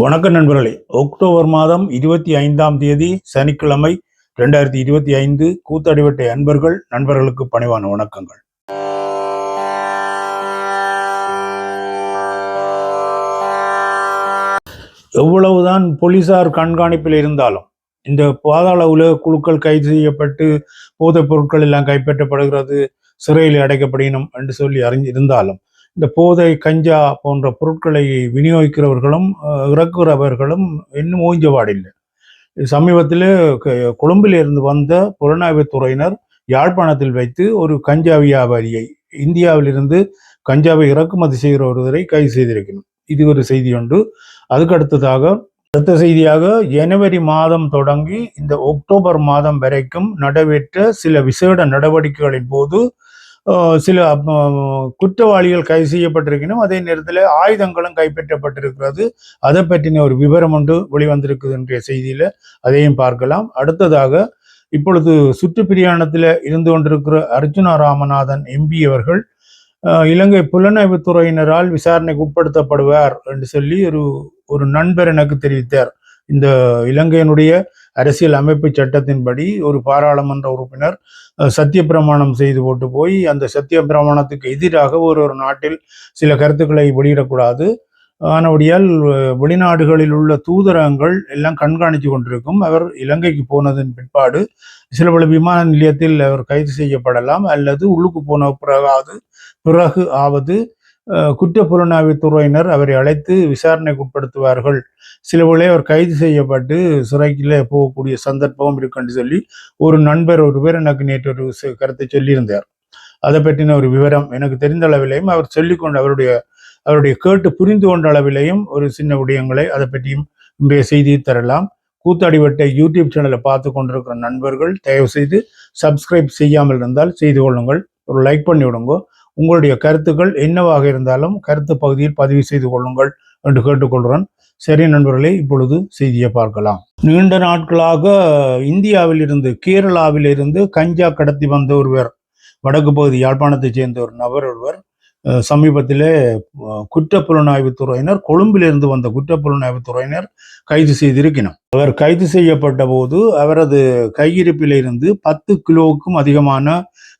வணக்கம் நண்பர்களே. அக்டோபர் மாதம் இருபத்தி ஐந்தாம் தேதி சனிக்கிழமை ரெண்டாயிரத்தி இருபத்தி ஐந்து கூத்தடிவட்டை அன்பர்கள் நண்பர்களுக்கு பணிவான வணக்கங்கள். எவ்வளவுதான் போலீசார் கண்காணிப்பில் இருந்தாலும் இந்த பாதாள உலக குழுக்கள் கைது செய்யப்பட்டு போதைப் பொருட்கள் எல்லாம் கைப்பற்றப்படுகிறது சிறையில் அடைக்கப்படணும் என்று சொல்லி அறிஞ்சிருந்தாலும் இந்த போதை கஞ்சா போன்ற பொருட்களை விநியோகிக்கிறவர்களும் இறக்குறவர்களும் இன்னும் ஓய்ஞ்சபாடில்லை சமீபத்தில் கொழும்பிலிருந்து கொழும்பில் இருந்து வந்த புலனாய்வுத்துறையினர் யாழ்ப்பாணத்தில் வைத்து ஒரு கஞ்சா வியாபாரியை இந்தியாவிலிருந்து கஞ்சாவை இறக்குமதி செய்கிற ஒருவரை கைது செய்திருக்கணும் இது ஒரு செய்தி உண்டு அதுக்கு அடுத்ததாக அடுத்த செய்தியாக ஜனவரி மாதம் தொடங்கி இந்த அக்டோபர் மாதம் வரைக்கும் நடைபெற்ற சில விசேட நடவடிக்கைகளின் போது சில குற்றவாளிகள் கைது செய்யப்பட்டிருக்கணும் அதே நேரத்தில் ஆயுதங்களும் கைப்பற்றப்பட்டிருக்கிறது. அதை பற்றின ஒரு விவரம் ஒன்று வெளிவந்திருக்குது என்ற செய்தியில அதையும் பார்க்கலாம். அடுத்ததாக இப்பொழுது சுற்றுப்பிரியாணத்தில் இருந்து கொண்டிருக்கிற அர்ஜுனா ராமநாதன் எம்பி அவர்கள் இலங்கை புலனாய்வுத் துறையினரால் விசாரணைக்கு உட்படுத்தப்படுவார் என்று சொல்லி ஒரு ஒரு நண்பர் எனக்கு தெரிவித்தார். இந்த இலங்கையினுடைய அரசியல் அமைப்பு சட்டத்தின்படி ஒரு பாராளுமன்ற உறுப்பினர் அஹ், சத்திய பிரமாணம் செய்து போட்டு போய் அந்த சத்திய பிரமாணத்துக்கு எதிராக ஒரு ஒரு நாட்டில் சில கருத்துக்களை வெளியிடக்கூடாது. ஆனபடியால் வெளிநாடுகளில் உள்ள தூதரகங்கள் எல்லாம் கண்காணித்து கொண்டிருக்கும். அவர் இலங்கைக்கு போனதன் பிற்பாடு சில பல விமான நிலையத்தில் அவர் கைது செய்யப்படலாம் அல்லது உள்ளுக்கு போன பிறகாவது பிறகு ஆவது அஹ், குற்ற துறையினர் அவரை அழைத்து விசாரணைக்கு உட்படுத்துவார்கள் சில வேளை அவர் கைது செய்யப்பட்டு சிறைக்கில் போகக்கூடிய சந்தர்ப்பம் இருக்குன்னு சொல்லி ஒரு நண்பர் ஒருவர் எனக்கு நேற்று ஒரு கருத்தை சொல்லியிருந்தார். அதை பற்றின ஒரு விவரம் எனக்கு தெரிந்த அளவிலையும் அவர் சொல்லிக்கொண்டு அவருடைய அவருடைய கேட்டு புரிந்து கொண்ட அளவிலையும் ஒரு சின்ன விடயங்களை அதை பற்றியும் இன்றைய செய்தியை தரலாம். கூத்தாடிவட்டை யூடியூப் சேனலை பார்த்து கொண்டிருக்கிற நண்பர்கள் தயவு செய்து சப்ஸ்கிரைப் செய்யாமல் இருந்தால் செய்து கொள்ளுங்கள். ஒரு லைக் பண்ணி விடுங்க உங்களுடைய கருத்துக்கள் என்னவாக இருந்தாலும் கருத்து பகுதியில் பதிவு செய்து கொள்ளுங்கள் என்று கேட்டுக்கொள்கிறேன். சரி நண்பர்களே இப்பொழுது செய்தியை பார்க்கலாம். நீண்ட நாட்களாக இந்தியாவில் இருந்து கேரளாவில் இருந்து கஞ்சா கடத்தி வந்த ஒருவர் வடக்கு பகுதி யாழ்ப்பாணத்தைச் சேர்ந்த ஒரு நபர் ஒருவர் சமீபத்திலே குற்றப்புலனாய்வு துறையினர் கொழும்பிலிருந்து வந்த குற்றப்புலனாய்வு துறையினர் கைது செய்திருக்கிறார் அவர் கைது செய்யப்பட்ட போது அவரது கையிருப்பிலிருந்து பத்து கிலோவுக்கும் அதிகமான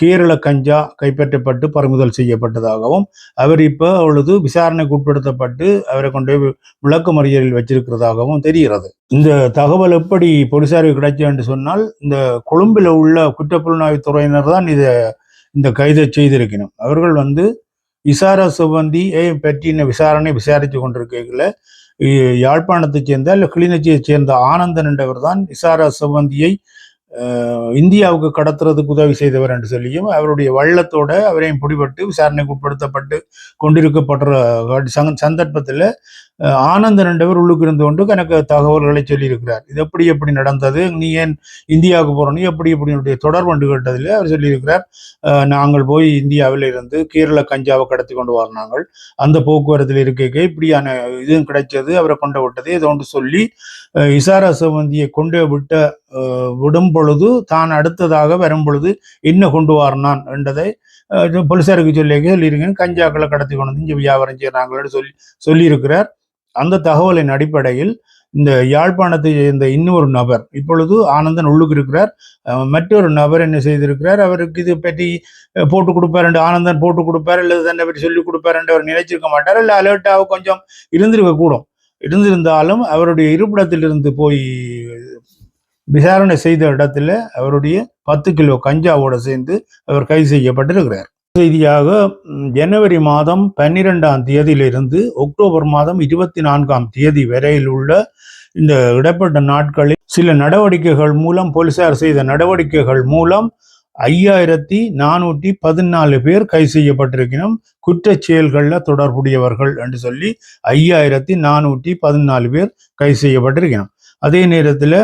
கேரள கஞ்சா கைப்பற்றப்பட்டு பறிமுதல் செய்யப்பட்டதாகவும் அவர் இப்போ அவளது விசாரணைக்கு உட்படுத்தப்பட்டு அவரை கொண்டு போய் விளக்க மறியலில் வச்சிருக்கிறதாகவும் தெரிகிறது. இந்த தகவல் எப்படி போலீசாருக்கு கிடைச்சு என்று சொன்னால் இந்த கொழும்பில் உள்ள குற்றப்புலனாய்வு துறையினர் தான் இதை இந்த கைதை செய்திருக்கணும். அவர்கள் வந்து விசார சுபந்தியை பற்றின விசாரணை விசாரித்து கொண்டிருக்கல யாழ்ப்பாணத்தைச் சேர்ந்த இல்லை கிளிநொச்சியைச் சேர்ந்த ஆனந்தன் என்றவர் தான் விசார சுபந்தியை இந்தியாவுக்கு கடத்துறதுக்கு உதவி செய்தவர் என்று சொல்லியும் அவருடைய வள்ளத்தோட அவரையும் பிடிபட்டு விசாரணைக்கு உட்படுத்தப்பட்டு கொண்டிருக்கப்படுற சந்தர்ப்பத்தில் ஆனந்தன் என்றவர் உள்ளுக்கு இருந்து கொண்டு எனக்கு தகவல்களை சொல்லியிருக்கிறார். இது எப்படி எப்படி நடந்தது? நீ ஏன் இந்தியாவுக்கு போறோம் எப்படி எப்படி தொடர்பு என்று கேட்டதில் அவர் சொல்லியிருக்கிறார் அஹ், நாங்கள் போய் இந்தியாவில் இருந்து கேரள கஞ்சாவை கடத்தி கொண்டு வரணாங்கள் அந்த போக்குவரத்தில் இருக்க இப்படியான இதுவும் கிடைச்சது அவரை கொண்டு விட்டது இதை ஒன்று சொல்லி இசாரா சம்பந்தியை கொண்டு விட்ட விடும் பொழுது தான் அடுத்ததாக வரும் பொழுது என்ன கொண்டு வரனான்? என்றதை அஹ், போலீசாருக்கு சொல்லி சொல்லியிருக்கேன் கஞ்சாக்களை கடத்தி கொண்டு வந்து இங்கே வியாபாரம் செய்கிறாங்கன்னு சொல்லி சொல்லியிருக்கிறார். அந்த தகவலின் அடிப்படையில் இந்த யாழ்ப்பாணத்தை சேர்ந்த இன்னொரு நபர் இப்பொழுது ஆனந்தன் உள்ளுக்கு இருக்கிறார். மற்றொரு நபர் என்ன செய்திருக்கிறார்? அவருக்கு இது பற்றி போட்டு கொடுப்பார் என்று ஆனந்தன் போட்டு கொடுப்பார் அல்லது தன்னை பற்றி சொல்லி கொடுப்பார் என்று அவர் நினைச்சிருக்க மாட்டார். இல்லை அலர்ட்டாக கொஞ்சம் இருந்திருக்க கூடும் இருந்திருந்தாலும் அவருடைய இருப்பிடத்திலிருந்து போய் விசாரணை செய்த இடத்துல அவருடைய பத்து கிலோ கஞ்சாவோட சேர்ந்து அவர் கைது செய்யப்பட்டிருக்கிறார். செய்தியாக ஜனவரி மாதம் பன்னிரெண்டாம் தேதியிலிருந்து அக்டோபர் மாதம் இருபத்தி நான்காம் தேதி வரையில் உள்ள இந்த இடைப்பட்ட நாட்களில் சில நடவடிக்கைகள் மூலம் போலீசார் செய்த நடவடிக்கைகள் மூலம் ஐயாயிரத்தி நானூற்றி பதினாலு பேர் கைது செய்யப்பட்டிருக்கணும் குற்றச் செயல்களில் தொடர்புடையவர்கள் என்று சொல்லி ஐயாயிரத்தி நானூற்றி பதினாலு பேர் கைது செய்யப்பட்டிருக்கணும் அதே நேரத்தில்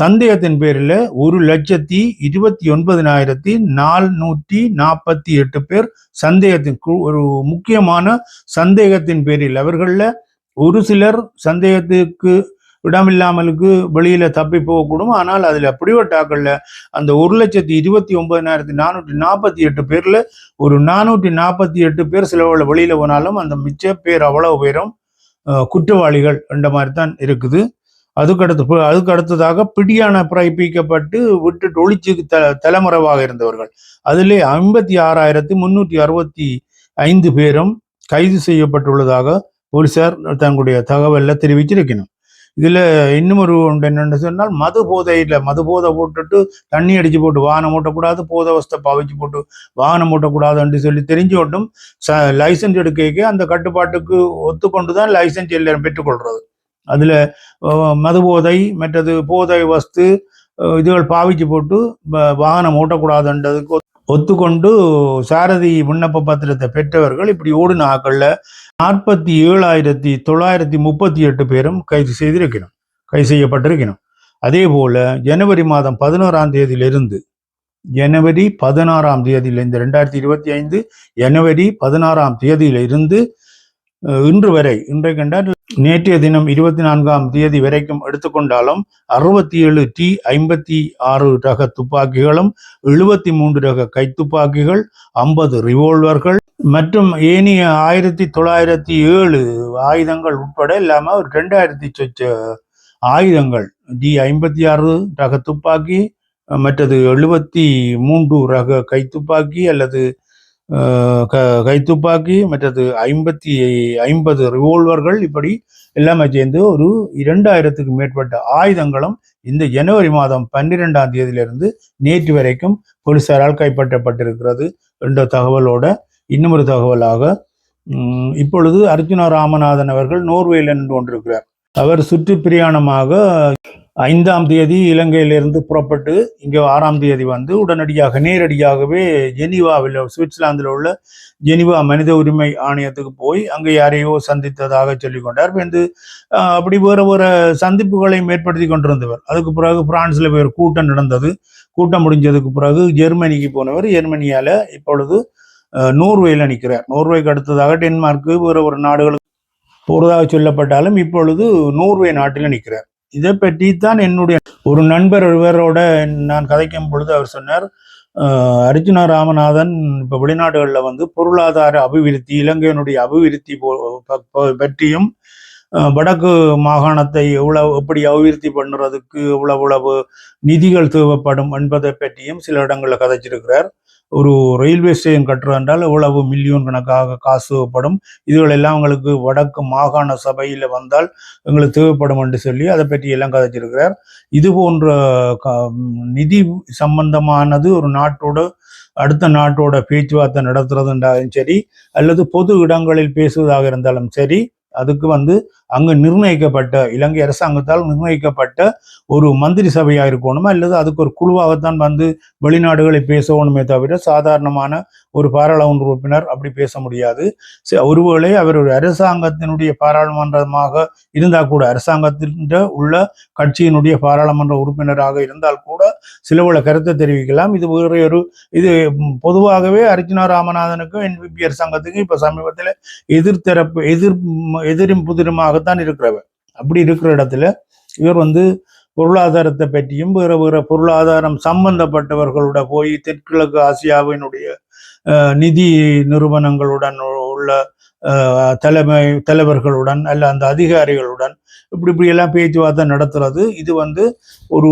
சந்தேகத்தின் பேரில் ஒரு லட்சத்தி இருபத்தி ஒன்பதினாயிரத்தி நானூற்றி நாற்பத்தி எட்டு பேர் சந்தேகத்தின் ஒரு முக்கியமான சந்தேகத்தின் பேரில். அவர்களில் ஒரு சிலர் சந்தேகத்துக்கு இடமில்லாமலுக்கு வெளியில தப்பி போகக்கூடும். ஆனால் அதுல பிடிவட்டாக்கள்ல அந்த ஒரு லட்சத்தி இருபத்தி ஒன்பதினாயிரத்தி நானூற்றி நாற்பத்தி எட்டு பேர்ல ஒரு நானூற்றி நாற்பத்தி எட்டு பேர் சில வெளியில் வெளியில போனாலும் அந்த மிச்ச பேர் அவ்வளவு பேரும் குற்றவாளிகள் என்ற மாதிரி தான் இருக்குது. அதுக்கடுத்து பு- அதுக்கு அடுத்ததாக பிடியான பிறப்பிக்கப்பட்டு விட்டுட்டு ஒளிச்சு த தலைமறைவாக இருந்தவர்கள். அதிலே ஐம்பத்தி ஆறாயிரத்தி முன்னூற்றி அறுபத்தி ஐந்து பேரும் கைது செய்யப்பட்டுள்ளதாக போலீசார் தங்களுடைய தகவலில் தெரிவிச்சிருக்கணும். இதுல இன்னும் ஒரு ஒன்று என்னென்னு சொன்னால் மது போதையில் மது போதை போட்டுட்டு தண்ணி அடிச்சு போட்டு வாகனம் ஓட்டக்கூடாது போதை வசத்தை பாவிச்சு போட்டு வாகனம் ஓட்டக்கூடாதுன்னு சொல்லி தெரிஞ்சு கொண்டும் ச லைசன்ஸ் எடுக்க அந்த கட்டுப்பாட்டுக்கு ஒத்துக்கொண்டு தான் லைசன்ஸ் எல்லாரும் பெற்றுக்கொள்றது. அதுல மதுபோதை மது போதை மற்றது போதை வஸ்து இதுகள் பாவிச்சு போட்டு வ- வாகனம் ஓட்டக்கூடாதுன்றதுக்கு ஒத்து- ஒத்துக்கொண்டு சாரதி விண்ணப்ப பத்திரத்தை பெற்றவர்கள் இப்படி ஓடின ஆக்களில் நாற்பத்தி ஏழாயிரத்தி தொள்ளாயிரத்தி முப்பத்தி எட்டு பேரும் கைது செய்திருக்கணும் கைது செய்யப்பட்டிருக்கணும் அதே போல ஜனவரி மாதம் பதினோராம் தேதியிலிருந்து ஜனவரி பதினாறாம் தேதியிலிருந்து ரெண்டாயிரத்தி இருபத்தி ஐந்து ஜனவரி பதினாறாம் தேதியில இருந்து இன்று வரை இன்றை கண்டால் நேற்றைய தினம் இருபத்தி நான்காம் தேதி வரைக்கும் எடுத்துக்கொண்டாலும் அறுபத்தி ஏழு டி ஐம்பத்தி ஆறு ரக துப்பாக்கிகளும் எழுபத்தி மூன்று ரக கைத்துப்பாக்கிகள் ஐம்பது ரிவால்வர்கள் மற்றும் ஏனைய ஆயிரத்தி தொள்ளாயிரத்தி ஏழு ஆயுதங்கள் உட்பட இல்லாம ஒரு ரெண்டாயிரத்தி சொச்ச ஆயுதங்கள். டி ஐம்பத்தி ஆறு ரக துப்பாக்கி மற்றது எழுபத்தி மூன்று ரக கைத்துப்பாக்கி அல்லது கைத்துப்பாக்கி மற்றது ஐம்பத்தி ஐம்பது ரிவோல்வர்கள் இப்படி எல்லாமே சேர்ந்து ஒரு இரண்டாயிரத்துக்கு மேற்பட்ட ஆயுதங்களும் இந்த ஜனவரி மாதம் பன்னிரெண்டாம் தேதியிலிருந்து நேற்று வரைக்கும் போலீசாரால் கைப்பற்றப்பட்டிருக்கிறது என்ற தகவலோட இன்னமொரு தகவலாக இப்பொழுது அர்ஜுனா ராமநாதன் அவர்கள் நோர்வேயில் நின்று கொண்டிருக்கிறார். அவர் சுற்றுப்பிரயாணமாக ஐந்தாம் தேதி இலங்கையிலிருந்து புறப்பட்டு இங்கே ஆறாம் தேதி வந்து உடனடியாக நேரடியாகவே ஜெனீவாவில் சுவிட்சர்லாந்தில் உள்ள ஜெனீவா மனித உரிமை ஆணையத்துக்கு போய் அங்கே யாரையோ சந்தித்ததாக சொல்லிக் கொண்டார். வந்து அப்படி வேறு வேறு சந்திப்புகளை ஏற்படுத்தி கொண்டிருந்தவர். அதுக்கு பிறகு பிரான்ஸில் வேறு கூட்டம் நடந்தது. கூட்டம் முடிஞ்சதுக்கு பிறகு ஜெர்மனிக்கு போனவர். ஜெர்மனியால இப்பொழுது நோர்வேயில் நிற்கிறார். நோர்வேக்கு அடுத்ததாக டென்மார்க்கு வேறு ஒரு நாடுகளுக்கு போகிறதாக சொல்லப்பட்டாலும் இப்பொழுது நோர்வே நாட்டில் நிற்கிறார். இதை பற்றி தான் என்னுடைய ஒரு நண்பர் ஒருவரோட நான் கதைக்கும் பொழுது அவர் சொன்னார் அர்ஜுனா ராமநாதன் இப்போ வெளிநாடுகளில் வந்து பொருளாதார அபிவிருத்தி இலங்கையினுடைய அபிவிருத்தி போ- ப- பற்றியும் வடக்கு மாகாணத்தை எவ்வளவு எப்படி அபிவிருத்தி பண்ணுறதுக்கு எவ்வளவு எவ்வளவு நிதிகள் தேவைப்படும் என்பதை பற்றியும் சில இடங்களில் கதைச்சிருக்கிறார். ஒரு ரயில்வே ஸ்டேஷன் கட்டுறது என்றால் எவ்வளவு மில்லியன் கணக்காக காசு படும் இதுகள் எல்லாம் உங்களுக்கு வடக்கு மாகாண சபையில் வந்தால் எங்களுக்கு தேவைப்படும் என்று சொல்லி அதை பற்றி எல்லாம் கதைச்சிருக்கிறார். இது போன்ற க- நிதி சம்பந்தமானது ஒரு நாட்டோட அடுத்த நாட்டோட பேச்சுவார்த்தை நடத்துறதுன்றாலும் சரி அல்லது பொது இடங்களில் பேசுவதாக இருந்தாலும் சரி அதுக்கு வந்து அங்கு நிர்ணயிக்கப்பட்ட இலங்கை அரசாங்கத்தால் நிர்ணயிக்கப்பட்ட ஒரு மந்திரி சபையாக இருக்கணுமா? அல்லது அதுக்கு ஒரு குழுவாகத்தான் வந்து வெளிநாடுகளை பேசணுமே தவிர சாதாரணமான ஒரு பாராளுமன்ற உறுப்பினர் அப்படி பேச முடியாது. ஒருவேளை அவர் ஒரு அரசாங்கத்தினுடைய பாராளுமன்றமாக இருந்தால் கூட அரசாங்கத்தின் உள்ள கட்சியினுடைய பாராளுமன்ற உறுப்பினராக இருந்தால் கூட சில பல கருத்தை தெரிவிக்கலாம். இது வேறு ஒரு இது பொதுவாகவே அர்ஜுனா ராமநாதனுக்கும் என்பிபி அரசாங்கத்துக்கும் இப்போ சமீபத்தில் எதிர்த்தரப்பு எதிர் எதிரும் புதிருமாக தான் இருக்கிறவர். அப்படி இருக்கிற இடத்துல இவர் வந்து பொருளாதாரத்தை பற்றியும் வேற வேற பொருளாதாரம் சம்பந்தப்பட்டவர்களோட போய் தெற்கிழக்கு ஆசியாவினுடைய நிதி நிறுவனங்களுடன் உள்ள தலைமை தலைவர்களுடன் அல்ல அந்த அதிகாரிகளுடன் இப்படி இப்படி எல்லாம் பேச்சுவார்த்தை நடத்துறது. இது வந்து ஒரு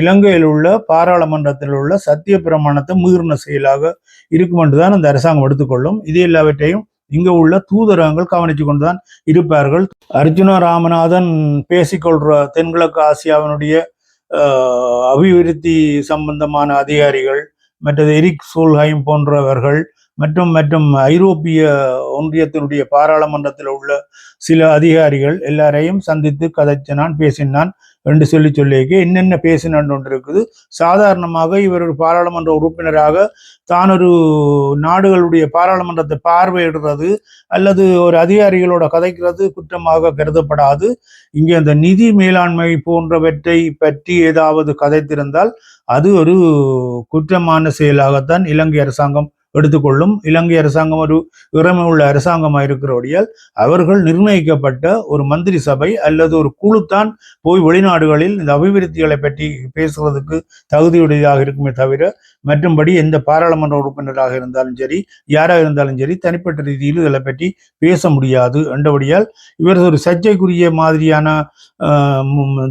இலங்கையில் உள்ள பாராளுமன்றத்தில் உள்ள சத்திய பிரமாணத்தை மீறின செயலாக இருக்கும் என்றுதான் அந்த அரசாங்கம் எடுத்துக்கொள்ளும். இது எல்லாவற்றையும் இங்க உள்ள தூதரகங்கள் கவனித்து கொண்டுதான் இருப்பார்கள். அர்ஜுன ராமநாதன் பேசிக்கொள்ற தென்கிழக்கு ஆசியாவினுடைய அபிவிருத்தி சம்பந்தமான அதிகாரிகள் மற்றது எரிக் சோல்ஹைம் போன்றவர்கள் மற்றும் மற்றும் ஐரோப்பிய ஒன்றியத்தினுடைய பாராளுமன்றத்தில் உள்ள சில அதிகாரிகள் எல்லாரையும் சந்தித்து கதைச்சினான் பேசினான். என்று சொல்லி சொல்லியிருக்க என்னென்ன பேசினான் ஒன்று இருக்குது. சாதாரணமாக இவர் ஒரு பாராளுமன்ற உறுப்பினராக தான் ஒரு நாடுகளுடைய பாராளுமன்றத்தை பார்வையிடுறது அல்லது ஒரு அதிகாரிகளோட கதைக்கிறது குற்றமாக கருதப்படாது. இங்கே அந்த நிதி மேலாண்மை போன்றவற்றை பற்றி ஏதாவது கதைத்திருந்தால் அது ஒரு குற்றமான செயலாகத்தான் இலங்கை அரசாங்கம் எடுத்துக்கொள்ளும். இலங்கை அரசாங்கம் ஒரு இறமை உள்ள அரசாங்கமாக இருக்கிறபடியால் அவர்கள் நிர்ணயிக்கப்பட்ட ஒரு மந்திரி சபை அல்லது ஒரு குழுத்தான் போய் வெளிநாடுகளில் இந்த அபிவிருத்திகளை பற்றி பேசுறதுக்கு தகுதியுடையதாக இருக்குமே தவிர மற்றும்படி எந்த பாராளுமன்ற உறுப்பினராக இருந்தாலும் சரி யாராக இருந்தாலும் சரி தனிப்பட்ட ரீதியில் இதை பற்றி பேச முடியாது என்றபடியால் இவர் ஒரு சர்ச்சைக்குரிய மாதிரியான ஆஹ்,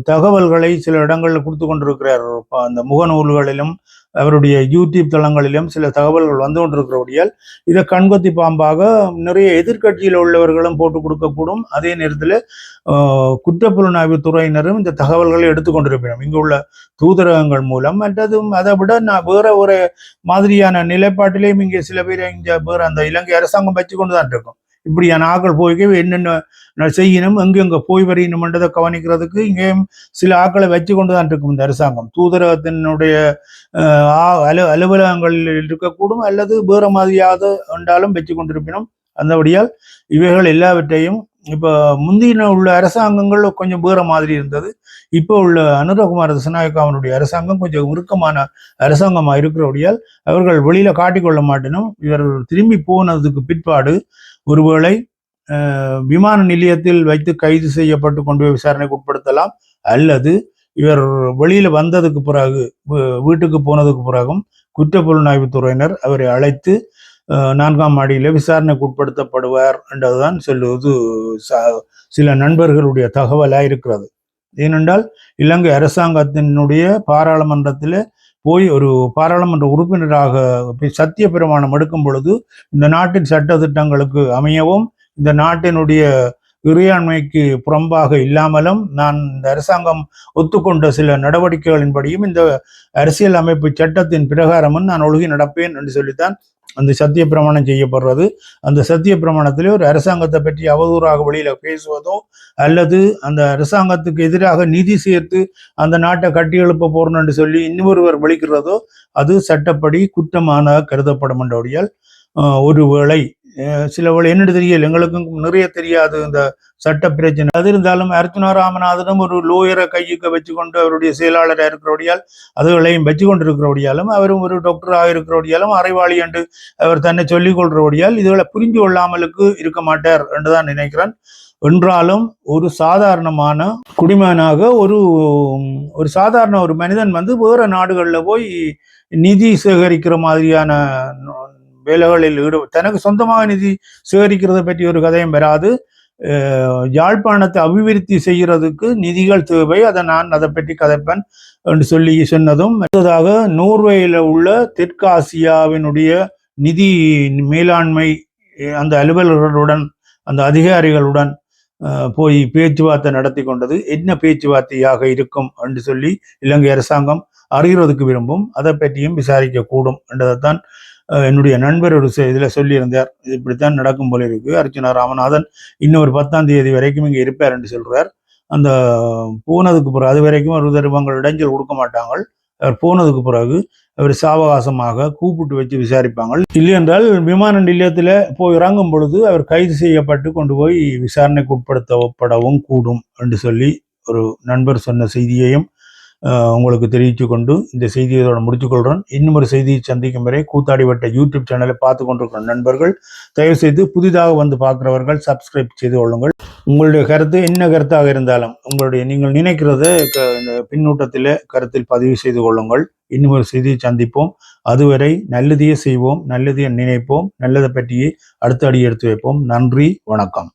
தகவல்களை சில இடங்களில் கொடுத்து கொண்டிருக்கிறார். அந்த முகநூல்களிலும் அவருடைய யூடியூப் தளங்களிலும் சில தகவல்கள் வந்து கொண்டிருக்கிறபடியால் இதை கண்கொத்தி பாம்பாக நிறைய எதிர்க்கட்சியில் உள்ளவர்களும் போட்டு கொடுக்கக்கூடும் அதே நேரத்தில் குற்றப்புலனாய்வு துறையினரும் இந்த தகவல்களை எடுத்துக்கொண்டிருப்பினோம் இங்கு உள்ள தூதரகங்கள் மூலம் மற்றதும் அதை விட நான் வேற ஒரு மாதிரியான நிலைப்பாட்டிலேயும் இங்கே சில பேர் இங்கே வேற அந்த இலங்கை அரசாங்கம் வச்சு கொண்டு தான் இருக்கும். இப்படியான ஆக்கள் போய்க்கு என்னென்ன செய்யணும் எங்கெங்க போய் வரையணும்ன்றதை கவனிக்கிறதுக்கு இங்கேயும் சில ஆக்களை வச்சு கொண்டு தான் இருக்கும் இந்த அரசாங்கம். தூதரகத்தினுடைய அலு அலுவலகங்களில் இருக்கக்கூடும் அல்லது வேற மாதிரியாவது என்றாலும் வச்சு கொண்டிருப்பினும் அந்தபடியால் இவைகள் எல்லாவற்றையும் இப்போ முந்தின உள்ள அரசாங்கங்கள் கொஞ்சம் வேற மாதிரி இருந்தது. இப்போ உள்ள அனுரகுமார திசநாயக்காவனுடைய அரசாங்கம் கொஞ்சம் இறுக்கமான அரசாங்கமாக இருக்கிறபடியால் அவர்கள் வெளியில காட்டிக்கொள்ள மாட்டேனும். இவர் திரும்பி போனதுக்கு பிற்பாடு ஒருவேளை விமான நிலையத்தில் வைத்து கைது செய்யப்பட்டு கொண்டு போய் விசாரணைக்கு உட்படுத்தலாம். அல்லது இவர் வெளியில வந்ததுக்கு பிறகு வீட்டுக்கு போனதுக்கு பிறகும் குற்றப்புலனாய்வு துறையினர் அவரை அழைத்து நான்காம் மாடியில் விசாரணைக்கு உட்படுத்தப்படுவார் என்றதுதான் சொல்லுவது ச- சில நண்பர்களுடைய தகவலாக இருக்கிறது. ஏனென்றால் இலங்கை அரசாங்கத்தினுடைய பாராளுமன்றத்தில் போய் ஒரு பாராளுமன்ற உறுப்பினராக போய் சத்திய பிரமாணம் எடுக்கும் பொழுது இந்த நாட்டின் சட்ட திட்டங்களுக்கு அமையவும் இந்த நாட்டினுடைய இறையாண்மைக்கு புறம்பாக இல்லாமலும் நான் இந்த அரசாங்கம் ஒத்துக்கொண்ட சில நடவடிக்கைகளின்படியும் இந்த அரசியல் அமைப்பு சட்டத்தின் பிரகாரமும் நான் ஒழுகி நடப்பேன் என்று சொல்லித்தான் அந்த சத்திய பிரமாணம் செய்யப்படுறது. அந்த சத்திய பிரமாணத்திலே ஒரு அரசாங்கத்தை பற்றி அவதூறாக வழியில் பேசுவதோ அல்லது அந்த அரசாங்கத்துக்கு எதிராக நிதி சேர்த்து அந்த நாட்டை கட்டி எழுப்ப போறோம்னு சொல்லி இன்னொருவர் வலிக்கிறதோ அது சட்டப்படி குற்றமான கருதப்படும் என்றால் ஒரு ஒருவேளை சில என்னென்னு தெரியல. எங்களுக்கும் நிறைய தெரியாது இந்த சட்ட பிரச்சனை. அது இருந்தாலும் அர்ச்சுனா ராமநாதனும் ஒரு லோயரை கையுக்க வச்சுக்கொண்டு அவருடைய செயலாளராக இருக்கிறபடியால் அதுகளையும் வச்சு கொண்டு இருக்கிறபடியாலும் அவரும் ஒரு டாக்டராக இருக்கிறபடியாலும் அறைவாளி என்று அவர் தன்னை சொல்லிக் கொள்றபடியால் இதுகளை புரிஞ்சு கொள்ளாமலுக்கு இருக்க மாட்டார் என்றுதான் நினைக்கிறேன். என்றாலும் ஒரு சாதாரணமான குடிமகனாக ஒரு ஒரு சாதாரண ஒரு மனிதன் வந்து வேற நாடுகளில் போய் நிதி சேகரிக்கிற மாதிரியான வேலைகளில் ஈடு தனக்கு சொந்தமாக நிதி சேகரிக்கிறத பற்றி ஒரு கதையும் வராது. யாழ்ப்பாணத்தை அபிவிருத்தி செய்கிறதுக்கு நிதிகள் தேவை. அதை நான் அதை பற்றி கதைப்பேன் என்று சொல்லி சொன்னதும் அடுத்ததாக நோர்வேயில் உள்ள தெற்காசியாவினுடைய நிதி மேலாண்மை அந்த அலுவலர்களுடன் அந்த அதிகாரிகளுடன் போய் பேச்சுவார்த்தை நடத்தி கொண்டது. என்ன பேச்சுவார்த்தையாக இருக்கும் என்று சொல்லி இலங்கை அரசாங்கம் அறிகிறதுக்கு விரும்பும். அதை பற்றியும் விசாரிக்க கூடும் என்றதைத்தான் என்னுடைய நண்பர் ஒரு இதில் சொல்லியிருந்தார். இது இப்படித்தான் நடக்கும் போல இருக்கு. அர்ச்சனா ராமநாதன் இன்னும் ஒரு பத்தாம் தேதி வரைக்கும் இங்கே இருப்பார் என்று சொல்றார். அந்த போனதுக்கு பிறகு அது வரைக்கும் ஒரு தருவங்கள் இடைஞ்சல் கொடுக்க மாட்டாங்க அவர் போனதுக்கு பிறகு அவர் சாவகாசமாக கூப்பிட்டு வச்சு விசாரிப்பாங்க இல்லை என்றால் விமான நிலையத்தில் போய் இறங்கும் பொழுது அவர் கைது செய்யப்பட்டு கொண்டு போய் விசாரணைக்கு உட்படுத்தப்படவும் கூடும் என்று சொல்லி ஒரு நண்பர் சொன்ன செய்தியையும் உங்களுக்கு தெரிவித்து கொண்டு இந்த செய்தியை இதோட முடித்துக்கொள்கிறேன். இன்னும் ஒரு செய்தியை சந்திக்கும் வரை கூத்தாடிவட்ட யூடியூப் சேனலை பார்த்து கொண்டிருக்கிற நண்பர்கள் தயவுசெய்து புதிதாக வந்து பார்க்குறவர்கள் சப்ஸ்கிரைப் செய்து கொள்ளுங்கள். உங்களுடைய கருத்து என்ன கருத்தாக இருந்தாலும் உங்களுடைய நீங்கள் நினைக்கிறத க- இந்த பின்னூட்டத்தில் கருத்தில் பதிவு செய்து கொள்ளுங்கள். இன்னும் ஒரு செய்தியை சந்திப்போம். அதுவரை நல்லதையே செய்வோம் நல்லதையே நினைப்போம் நல்லதை பற்றியே அடுத்த அடி எடுத்து வைப்போம். நன்றி வணக்கம்.